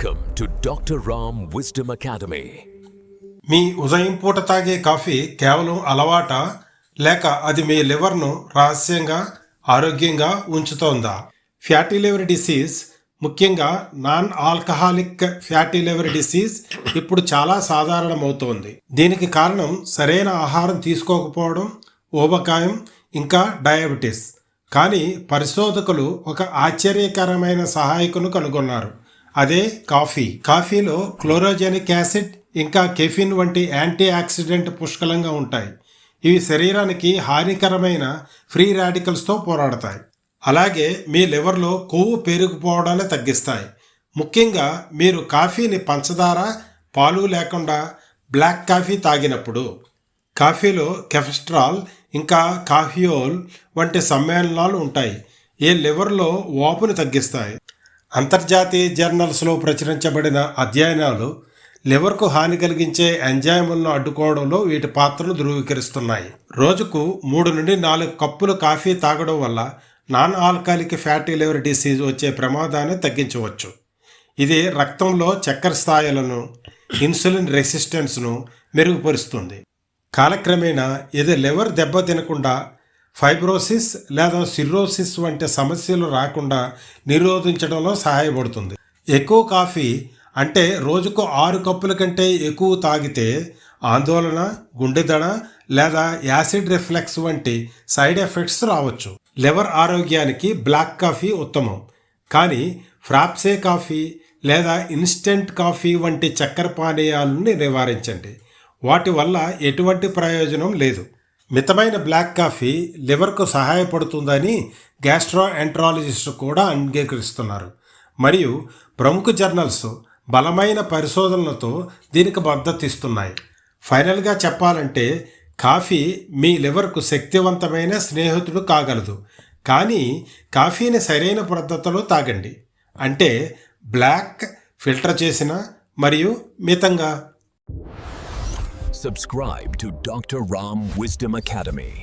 Welcome to doctor Ram wisdom academy మీ ఉదయం పూట తాగే కాఫీ కేవలం అలవాట? లేక అది మీ లివర్ను రహస్యంగా ఆరోగ్యంగా ఉంచుతోందా? ఫ్యాటీ లివర్ డిసీజ్ ముఖ్యంగా non alcoholic fatty liver disease ఇప్పుడు చాలా సాధారణమవుతోంది. దీనికి కారణం సరైన ఆహారం తీసుకోకపోవడం ఊబకాయం ఇంకా డయాబెటీస్. కానీ పరిశోధకులు ఒక ఆశ్చర్యకరమైన సహాయకును కనుగొన్నారు. అదే కాఫీ. కాఫీలో క్లోరోజెనిక్ యాసిడ్ ఇంకా కెఫిన్ వంటి యాంటీ ఆక్సిడెంట్ పుష్కలంగా ఉంటాయి. ఇవి శరీరానికి హానికరమైన ఫ్రీ రాడికల్స్తో పోరాడతాయి. అలాగే మీ లివర్లో కొవ్వు పేరుకుపోవడాన్ని తగ్గిస్తాయి. ముఖ్యంగా మీరు కాఫీని పంచదార పాలు లేకుండా బ్లాక్ కాఫీ తాగినప్పుడు. కాఫీలో కెఫెస్ట్రాల్ ఇంకా కాఫియోల్ వంటి సమ్మేళనాలు ఉంటాయి. ఈ లివర్లో వాపుని తగ్గిస్తాయి. అంతర్జాతీయ జర్నల్స్లో ప్రచురించబడిన అధ్యయనాలు లివర్కు హాని కలిగించే ఎంజైములను అడ్డుకోవడంలో వీటి పాత్రను ధృవీకరిస్తున్నాయి. రోజుకు మూడు నుండి నాలుగు కప్పులు కాఫీ తాగడం వల్ల non alcoholic fatty liver disease వచ్చే ప్రమాదాన్ని తగ్గించవచ్చు. ఇది రక్తంలో చక్కెర స్థాయిలను ఇన్సులిన్ రెసిస్టెన్స్ను మెరుగుపరుస్తుంది. కాలక్రమేణా ఇది లివర్ దెబ్బ తినకుండా ఫైబ్రోసిస్ లేదా సిర్రోసిస్ వంటి సమస్యలు రాకుండా నిరోధించడంలో సహాయపడుతుంది. ఎక్కువ కాఫీ అంటే రోజుకు ఆరు కప్పుల కంటే ఎక్కువ తాగితే ఆందోళన గుండెదడ లేదా యాసిడ్ రిఫ్లెక్స్ వంటి సైడ్ ఎఫెక్ట్స్ రావచ్చు. లివర్ ఆరోగ్యానికి బ్లాక్ కాఫీ ఉత్తమం. కానీ ఫ్రాప్సే కాఫీ లేదా ఇన్స్టెంట్ కాఫీ వంటి చక్కెర పానీయాలను నివారించండి. వాటి వల్ల ఎటువంటి ప్రయోజనం లేదు. మితమైన బ్లాక్ కాఫీ లివర్కు సహాయపడుతుందని గ్యాస్ట్రో ఎంట్రాలజిస్టు కూడా అంగీకరిస్తున్నారు. మరియు ప్రముఖ జర్నల్స్ బలమైన పరిశోధనలతో దీనికి మద్దతు ఇస్తున్నాయి ఫైనల్గా చెప్పాలంటే కాఫీ మీ లివర్కు శక్తివంతమైన స్నేహితుడు కాగలదు. కానీ కాఫీని సరైన పద్ధతిలో తాగండి. అంటే బ్లాక్ ఫిల్టర్ చేసిన మరియు మితంగా Subscribe to Dr. Ram Wisdom Academy.